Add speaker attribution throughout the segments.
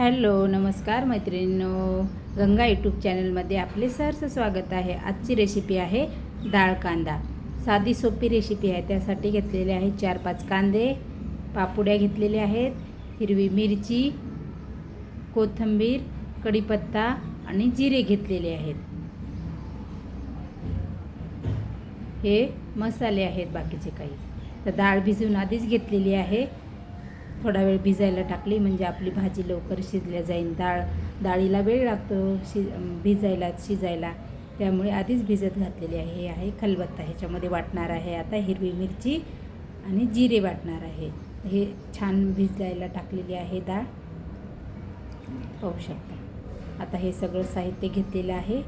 Speaker 1: Hello नमस्कार मैत्रिणींनो. Ganga YouTube चॅनलमध्ये आपले सहर्ष स्वागत आहे. आजची रेसिपी आहे डाळ कांदा. साधी सोपी रेसिपी आहे. त्यासाठी घेतलेले आहे चार पाच कांदे. पापुड्या घेतलेल्या आहेत. हिरवी मिरची कोथिंबीर कढीपत्ता आणि जिरे घेतलेले आहेत. हे मसाले आहेत बाकीचे काही. तर डाळ भिजवून आधीच घेतलेली आहे. थोडा वेळ भिजायला टाकली म्हणजे आपली भाजी लवकर शिजल्या जाईल डाळ डाळीला वेळ लागतो शि भिजायला शिजायला. त्यामुळे आधीच भिजत घातलेली आहे. हे आहे खलबत्ता. ह्याच्यामध्ये वाटणार आहे आता हिरवी मिरची आणि जिरे वाटणार आहे. हे छान भिजायला टाकलेली आहे डाळ. पाहू शकता. आता हे सगळं साहित्य घेतलेलं आहे.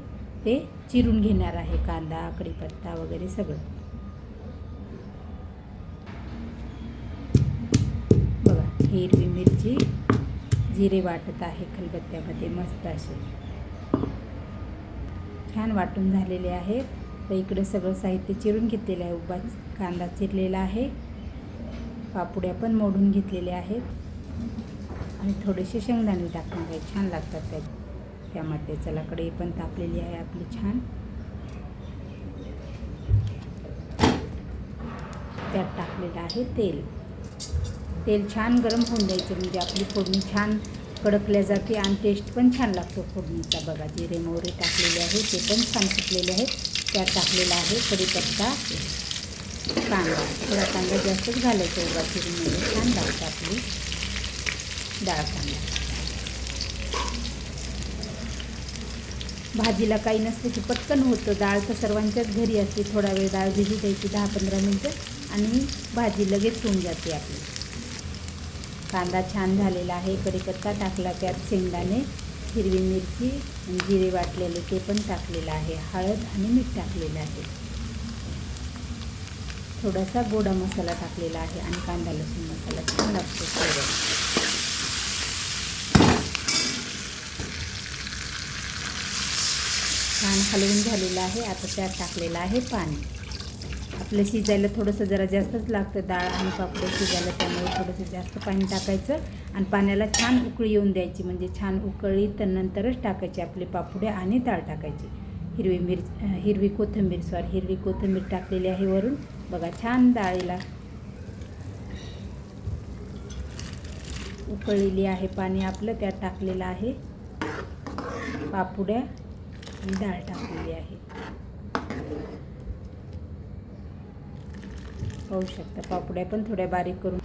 Speaker 1: ते चिरून घेणार आहे. कांदा कढीपत्ता वगैरे सगळं. हिरवी मिरची जिरे वाटत आहे खलबत्त्यामध्ये मस्त असे छान वाटून झालेले आहे. तर इकडे सगळं साहित्य चिरून घेतलेलं आहे. उभा कांदा चिरलेला आहे. पापुड्या पण मोडून घेतलेल्या आहेत. आणि थोडेसे शेंगदाणे टाकणार आहे. छान लागतात त्या त्यामध्ये चला कडे पण तापलेली आहे आपली छान. त्यात टाकलेलं आहे तेल. तेल छान गरम होऊन द्यायचं. म्हणजे आपली फोडणी छान कडकल्या जाते आणि टेस्ट पण छान लागतो फोडणीचा. बघा जिरे मोहरे टाकलेले आहे ते पण छान सुटलेले आहेत. त्यात टाकलेला आहे कढीपत्ता कांदा. थोडा कांदा जास्तच घालायचा उभा चिरून छान लागतं आपली डाळ कांदा. भाजीला काही नसलं की पटकन होतं. डाळ तर सर्वांच्याच घरी असते. थोडा वेळ डाळ भिजू द्यायची दहा पंधरा मिनटं आणि भाजी लगेच होऊन जाते आपली. कांदा छान झालेला आहे. कढीपत्ता टाकला त्यात शेंगदाणे हिरवी मिरची आणि जिरे वाटलेले ते पण टाकलेलं आहे. हळद आणि मीठ टाकलेलं आहे. थोडासा गोडा मसाला टाकलेला आहे आणि कांदा लसूण मसाला छान लागतो थोडं छान हलवून झालेलं आहे. आता त्यात टाकलेलं आहे पाणी. आपलं शिजायला थोडंसं जरा जास्तच लागतं डाळ आणि पापड शिजायला त्यामुळे थोडंसं जास्त पाणी टाकायचं आणि पाण्याला छान उकळी येऊन द्यायची. म्हणजे छान उकळी तर नंतरच टाकायची आपले पापुडे आणि डाळ टाकायची. हिरवी मिर हिरवी कोथिंबीर सॉरी हिरवी कोथिंबीर टाकलेली आहे वरून. बघा छान डाळीला उकळलेली आहे पाणी आपलं त्यात टाकलेलं आहे पापुड्या आणि डाळ टाकलेली आहे. पाहू शकता. पापड्या पण थोड्या बारीक करून